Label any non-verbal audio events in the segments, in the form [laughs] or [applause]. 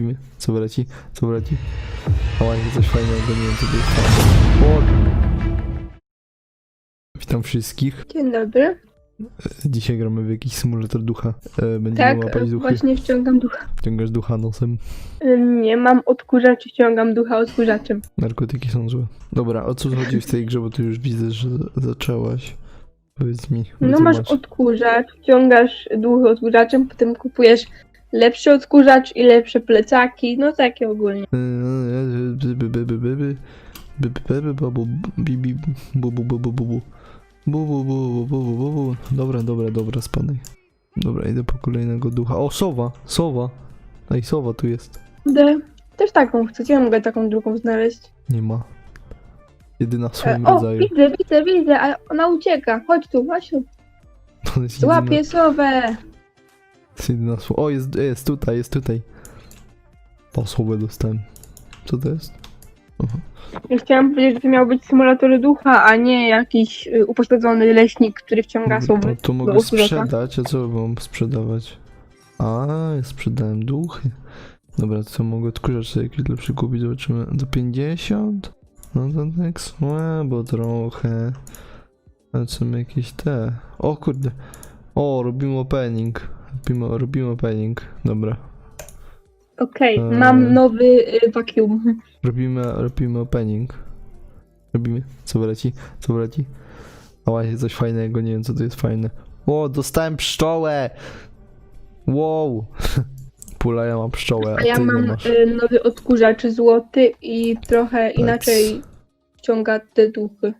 Robimy. Co wyleci? Co wyleci? O, jest coś fajnego, nie wiem co to jest. Witam wszystkich. Dzień dobry. Dzisiaj gramy w jakiś symulator ducha. E, Będziemy Tak, łapać duchy. właśnie ściągam ducha. Ciągasz ducha nosem. Y, Nie mam odkurzacz, ściągam ducha odkurzaczem. Narkotyki są złe. Dobra, o co chodzi w tej grze, bo tu już widzę, że zaczęłaś. Powiedz mi. No masz odkurzacz, ściągasz duchy odkurzaczem, potem kupujesz lepszy odkurzacz i lepsze plecaki, no takie ogólnie. Dobra, dobra, dobra, spadaj. Dobra, idę po kolejnego ducha. O, sowa! Sowa! Ej, sowa tu jest. D. Też taką chcę, ja mogę taką drugą znaleźć. Nie ma. Jedyna w E, swoim o, rodzaju. widzę, widzę, widzę, ale ona ucieka. Chodź tu, Wasiu. To [laughs] jest jedyna, sowę. O, jest, jest tutaj, jest tutaj. Słowę dostałem. Co to jest? Aha. Ja chciałam powiedzieć, że to miał być symulator ducha, a nie jakiś y, upośledzony leśnik, który wciąga To, sowy. to mogę odkurzacza. sprzedać, a co mam sprzedawać? A, ja sprzedałem duchy. Dobra, co mogę odkurzacz sobie jakiś lepszy kupić, zobaczymy. Do 50? No to tak słabo trochę. Ale są jakieś te... O kurde. O, robimy opening. Robimy, robimy opening. Dobra. Okej, Eee. mam nowy y, vacuum. [laughs] Robimy, robimy opening. Robimy. Co wyleci? Co wyleci? A właśnie coś fajnego, nie wiem co to jest fajne. O, dostałem pszczołę! Wow! [laughs] Pula ja mam pszczołę, a A ja ty nie mam masz. y, nowy odkurzacz złoty i trochę inaczej ściąga te duchy.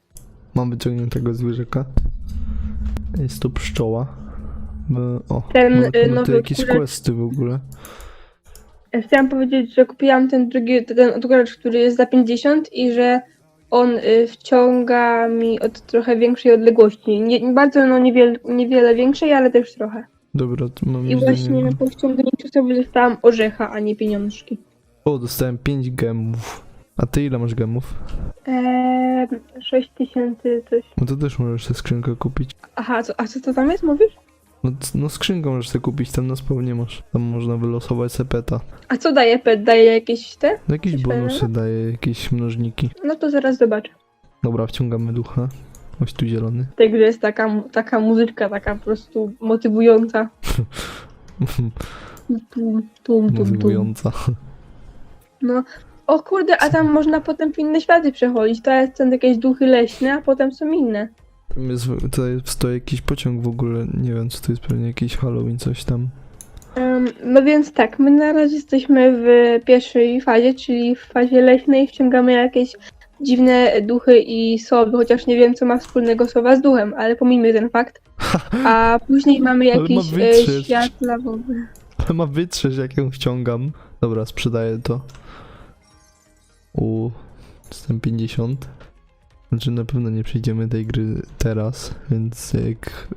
Mam wyciągniętego zwierzaka. Jest to pszczoła. E, O, Ten, ma, y, ma tu nowy jakieś odkurzacz- questy w ogóle. Chciałam powiedzieć, że kupiłam ten drugi, ten odkurzacz, który jest za 50 i że on y, wciąga mi od trochę większej odległości. Nie, bardzo, no niewiele, niewiele większej, ale też trochę. Dobra, to mam I właśnie po ściągnięciu sobie dostałam orzecha, a nie pieniążki. O, dostałem 5 gemów. A ty ile masz gemów? Eee, 6 tysięcy coś. No to też możesz sobie skrzynkę kupić. Aha, co, a co to tam jest, mówisz? No, no skrzynkę możesz sobie kupić, tam na spawnie masz. Tam można wylosować sepeta. A co daje pet? Daje jakieś te? No jakieś Coś bonusy daje, jakieś mnożniki. No to zaraz zobaczę. Dobra, wciągamy ducha. Chodź tu zielony. W tej grze jest taka, mu- taka muzyczka, taka po prostu motywująca. [laughs] Tum, tum, tum, tum. Motywująca. No. O kurde, a tam można potem w inne światy przechodzić. To jest są jakieś duchy leśne, a potem są inne. Jest, tutaj stoi jakiś pociąg w ogóle, nie wiem co to jest, pewnie jakiś Halloween, coś tam. Em, no więc tak, my na razie jesteśmy w pierwszej fazie, czyli w fazie leśnej. Wciągamy jakieś dziwne duchy i sowy, chociaż nie wiem, co ma wspólnego sowa z duchem, ale pomijmy ten fakt. [laughs] A później mamy Ale ma jakiś e, świat lawowy. Ale ma wytrzeć jak ją wciągam. Dobra, sprzedaję to. U 150. Znaczy na pewno nie przejdziemy tej gry teraz, więc jak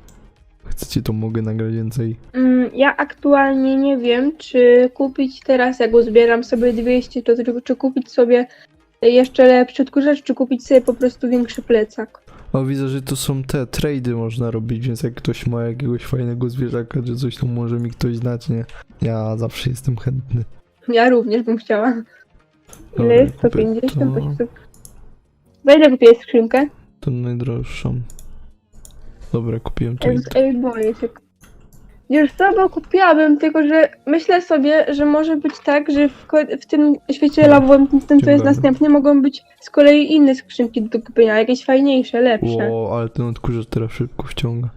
chcecie to mogę nagrać więcej. Mm, Ja aktualnie nie wiem, czy kupić teraz, jak uzbieram sobie 200, to czy, czy kupić sobie jeszcze lepszy odkurzacz, czy kupić sobie po prostu większy plecak. O, widzę, że to są te trady można robić, więc jak ktoś ma jakiegoś fajnego zwierzaka, czy coś, to może mi ktoś znać, nie? Ja zawsze jestem chętny. Ja również bym chciała. Ile Dobra, jest? kupię 150? to. To... ile kupiłeś skrzynkę? To najdroższą. Dobra, kupiłem to. Ej, ej, boję się. Już co, bo kupiłabym, tylko że myślę sobie, że może być tak, że w, ko- w tym świecie lawowym, tym, tym co jest Ciągle. następny, mogą być z kolei inne skrzynki do kupienia, jakieś fajniejsze, lepsze. Ło, ale ten odkurzacz teraz szybko wciąga.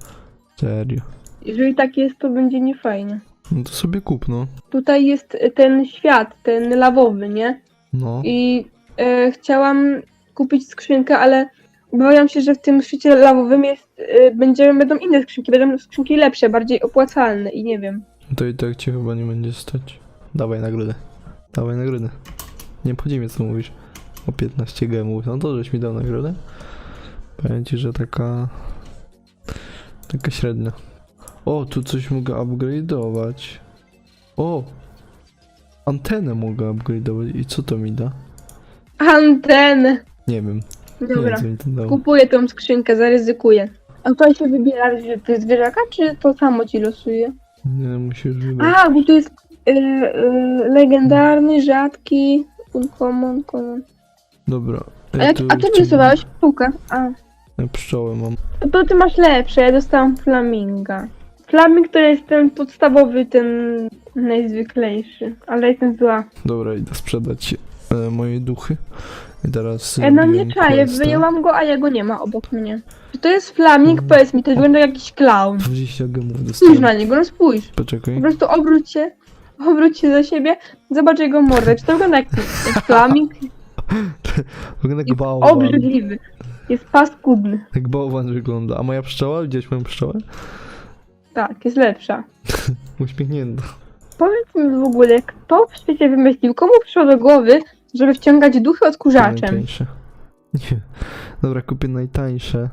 Serio. Jeżeli tak jest, to będzie niefajnie. No to sobie kup, no. Tutaj jest ten świat, ten lawowy, nie? No. I e, chciałam kupić skrzynkę, ale obawiam się, że w tym świecie lawowym jest, e, będzie, będą inne skrzynki, będą skrzynki lepsze, bardziej opłacalne i nie wiem. To i tak cię chyba nie będzie stać. Dawaj nagrodę. Dawaj nagrodę. Nie mnie co mówisz. O 15 gemów. No to żeś mi dał nagrodę. Powiem ci, że taka... Taka średnia. O, tu coś mogę upgrade'ować. O! Antenę mogę upgrade'ować. I co to mi da? Anteny! Nie wiem. Nie Dobra, wiem, co mi to dało. kupuję tą skrzynkę, zaryzykuję. A tutaj się wybiera, że to jest zwierzaka, czy to samo ci losuje? Nie, musisz wybrać. A, bo tu jest y, y, legendarny, rzadki, uncommon, common. Dobra. A, jak, a ty wylosowałeś pszczółkę? A. Ja pszczołę mam. To ty masz lepsze, ja dostałam flaminga. Flaming to jest ten podstawowy, ten najzwyklejszy, ale jestem zła. Dobra, idę sprzedać e, moje duchy. I teraz. E, no nie czaję, questa. wyjęłam go, a jego nie ma obok mnie. Czy to jest flaming? Mhm. Powiedz mi, to wygląda jak jakiś clown. 20 gemów Spójrz na niego, no spójrz. Poczekaj. Po prostu obróć się, obróć się za siebie, zobacz jego mordę. Czy to wygląda jak, jak flaming? [laughs] Wygląda jak Jest bałwan. obrzydliwy. Jest paskudny. Jak bałwan wygląda. A moja pszczoła? Widziałeś moją pszczołę? Tak, jest lepsza. [laughs] Uśmiechnięta. Powiedz mi w ogóle, kto w świecie wymyślił, komu przyszło do głowy, żeby wciągać duchy odkurzaczem? Najtańsze. Nie. Dobra, kupię najtańsze.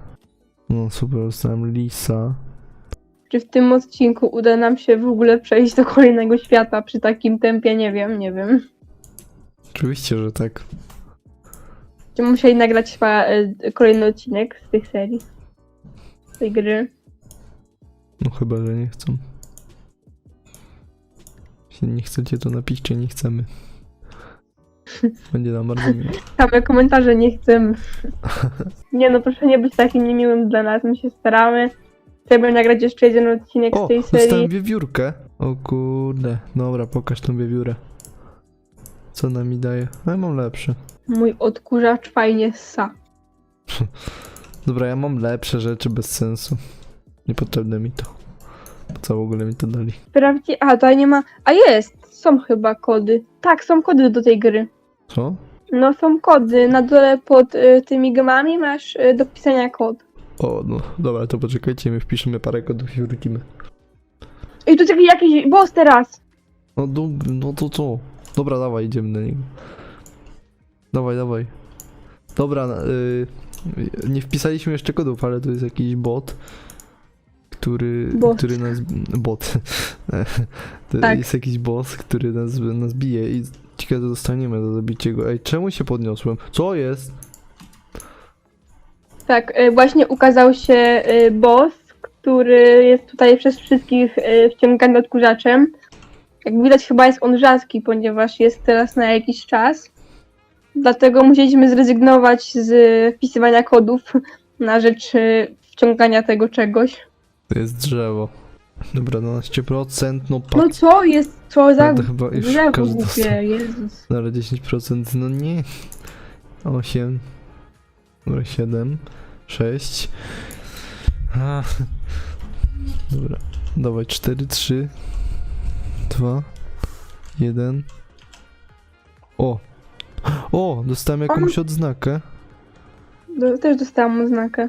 No super, dostałem lisa. Czy w tym odcinku uda nam się w ogóle przejść do kolejnego świata przy takim tempie? Nie wiem, nie wiem. Oczywiście, że tak. Będziemy musieli nagrać chyba e, kolejny odcinek z tych serii. Z tej gry. No chyba, że nie chcą. Jeśli nie chcecie, to napiszcie, nie chcemy. Będzie nam bardzo miło. Same komentarze nie chcemy. [laughs] Nie no, proszę nie być takim niemiłym dla nas, my się staramy. Chcemy nagrać jeszcze jeden odcinek O, z tej dostałem serii. wiewiórkę. O kurde. Dobra, pokaż tą wiewiórę. Co ona mi daje? A ja mam lepsze. Mój odkurzacz fajnie ssa. [laughs] Dobra, ja mam lepsze rzeczy bez sensu. Niepotrzebne mi to. Po co w ogóle mi to dali? Sprawdźcie, a tutaj nie ma, a jest, są chyba kody. Tak, są kody do tej gry. Co? No są kody, na dole pod y, tymi gemami masz y, do pisania kod. O, no dobra, to poczekajcie, my wpiszemy parę kodów i wrócimy. I tu jest jakiś, boss teraz. No, dub, no to co? Dobra, dawaj, idziemy na niego. Dawaj, dawaj. Dobra, y, nie wpisaliśmy jeszcze kodów, ale to jest jakiś bot, który, Bot. który nas... Bot. [laughs] to Tak. jest jakiś boss, który nas, nas bije i co dostaniemy do zabicia go. Ej, czemu się podniosłem? Co jest? Tak, y, właśnie ukazał się y, boss, który jest tutaj przez wszystkich y, wciągany odkurzaczem. Jak widać chyba jest on rzadki, ponieważ jest teraz na jakiś czas. Dlatego musieliśmy zrezygnować z wpisywania kodów na rzecz y, wciągania tego czegoś. To jest drzewo. Dobra, 12%, no No patrz. co jest, co za to chyba już drzewo każdy głupie, Jezus. Dobra, 10%, no nie. 8. Dobra, 7. 6. A. Dobra, dawaj 4, 3, 2, 1. O! O! Dostałem jakąś odznakę. Do, też dostałam oznakę.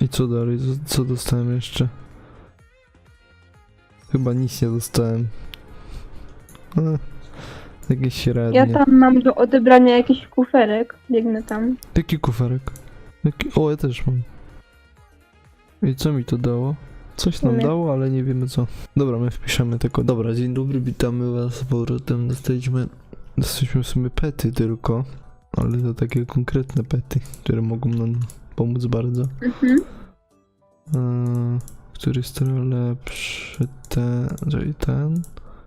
I co dalej? Co dostałem jeszcze? Chyba nic nie dostałem. A, jakieś średnie. Ja tam mam do odebrania jakiś kuferek, biegnę tam. Jaki kuferek? Jaki... O, ja też mam. I co mi to dało? Coś nam sumie. dało, ale nie wiemy co. Dobra, my wpiszemy tylko. Dobra, dzień dobry, witamy was z powrotem. Dostaliśmy, dostaliśmy w sumie pety tylko, ale to takie konkretne pety, które mogą nam pomóc bardzo. Mhm. Eee, który jest trochę lepszy? Ten, czyli ten.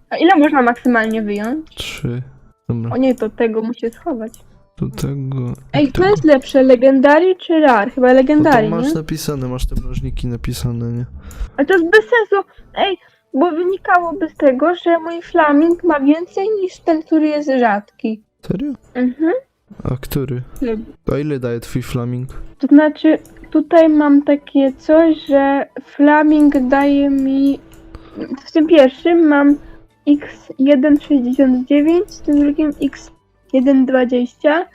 A ile można maksymalnie wyjąć? Trzy. Dobra, O nie, to tego muszę schować. do tego. Ej, co tego. jest lepsze, Legendary czy Rar? Chyba No to Legendary, masz nie? napisane, masz te mnożniki napisane, nie? Ale to jest bez sensu. Ej, bo wynikałoby z tego, że mój flaming ma więcej niż ten, który jest rzadki. Serio? Mhm. A który? A ile daje twój flaming? To znaczy, tutaj mam takie coś, że flaming daje mi... W tym pierwszym mam x1,69, w tym drugim x1,20,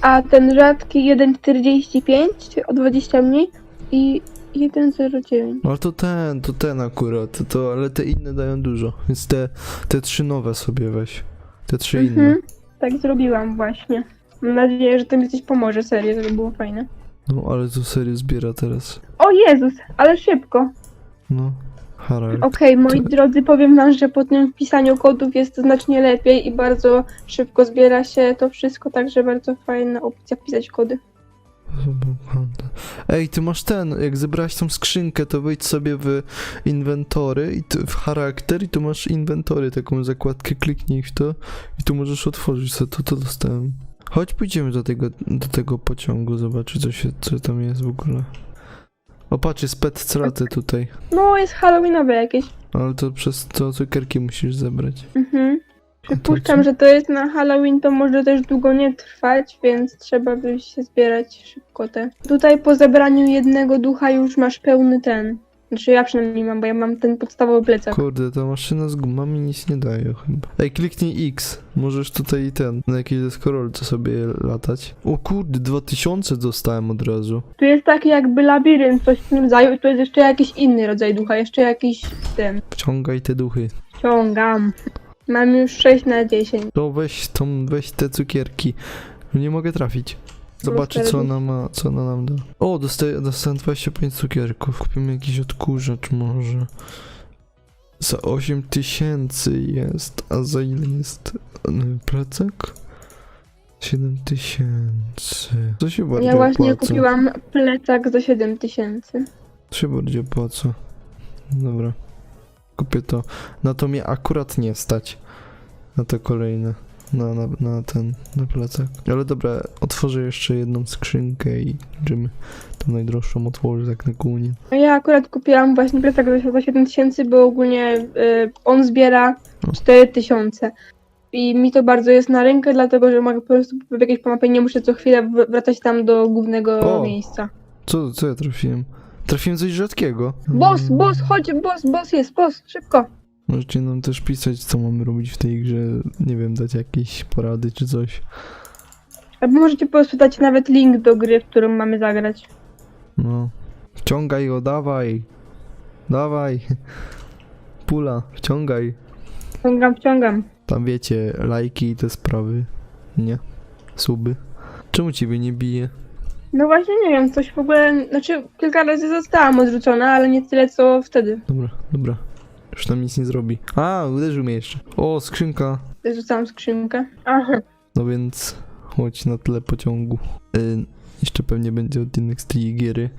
a ten rzadki 1,45, czyli o 20 mniej i 1,09. No to ten, to ten akurat, to, to, ale te inne dają dużo, więc te, te trzy nowe sobie weź. Te trzy inne. Mhm, tak zrobiłam właśnie. Mam nadzieję, że to mi coś pomoże, serio, żeby było fajne. No ale to serio zbiera teraz. O Jezus, ale szybko. No, Harald. Okej, moi drodzy, powiem wam, że po tym wpisaniu kodów jest znacznie lepiej i bardzo szybko zbiera się to wszystko, także bardzo fajna opcja wpisać kody. Ej, ty masz ten, jak zebrałeś tą skrzynkę, to wejdź sobie w inwentory i ty, w charakter i tu masz inwentory, taką zakładkę, kliknij w to i tu możesz otworzyć sobie, to to dostałem. Chodź pójdziemy do tego, do tego pociągu, zobaczyć co, się, co tam jest w ogóle. O patrz, jest pet straty tutaj, No, jest halloweenowe jakieś. ale to przez to cukierki musisz zebrać. Mhm. Przypuszczam, że to jest na Halloween, to może też długo nie trwać, więc trzeba by się zbierać szybko te. Tutaj po zebraniu jednego ducha już masz pełny ten. Znaczy ja przynajmniej mam, bo ja mam ten podstawowy plecak. Kurde, ta maszyna z gumami nic nie daje chyba. Ej, kliknij X. Możesz tutaj ten, na jakiejś deskorolce sobie latać. O kurde, 2000 dostałem od razu. Tu jest taki jakby labirynt, coś w tym rodzaju i tu jest jeszcze jakiś inny rodzaj ducha, jeszcze jakiś ten. Wciągaj te duchy. Ciągam. Mam już 6 na 10. To weź tą, weź te cukierki. Nie mogę trafić. Zobaczy co ona ma, co ona nam da. O, dostaję, dostałem 25 cukierków. Kupimy jakiś odkurzacz może. Za 8 tysięcy jest, a za ile jest y, plecak? 7 tysięcy. Co się bardziej Ja właśnie opłaca? kupiłam plecak za 7 tysięcy. Co się bardziej opłaca? Dobra. Kupię to. Na to mnie akurat nie stać. Na te kolejne. Na, na, na ten, na plecak. Ale dobra, otworzę jeszcze jedną skrzynkę i będziemy tą najdroższą otworzyć tak na kółnie. No Ja akurat kupiłam właśnie plecak za- za 7 tysięcy, bo ogólnie y, on zbiera O. 4 tysiące. I mi to bardzo jest na rękę, dlatego że mogę po prostu w jakiejś pomapie nie muszę co chwilę w- wracać tam do głównego O. miejsca. Co, co ja trafiłem? Trafiłem coś rzadkiego. Boss, Mm. boss, chodź, boss, boss jest, boss, szybko. Możecie nam też pisać, co mamy robić w tej grze. Nie wiem, dać jakieś porady czy coś. Albo możecie po prostu dać nawet link do gry, w którą mamy zagrać. No. Wciągaj go, dawaj. Dawaj. [laughs] Pula, wciągaj. Wciągam, wciągam. Tam wiecie, lajki i te sprawy. Nie? Suby. Czemu ciebie nie bije? No właśnie nie wiem, coś w ogóle, znaczy kilka razy zostałam odrzucona, ale nie tyle co wtedy. Dobra, dobra. Już nam nic nie zrobi. A, uderzył mnie jeszcze. O, skrzynka. Rzucałam skrzynkę. Aha. No więc chodź na tle pociągu. Y, jeszcze pewnie będzie odcinek z tej giery,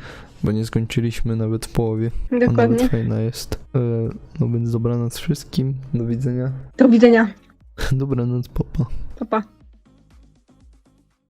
bo nie skończyliśmy nawet w połowie. A Dokładnie. nawet fajna jest. Y, no więc dobranoc wszystkim. Do widzenia. Do widzenia. [laughs] Dobranoc, papa. Pa, pa.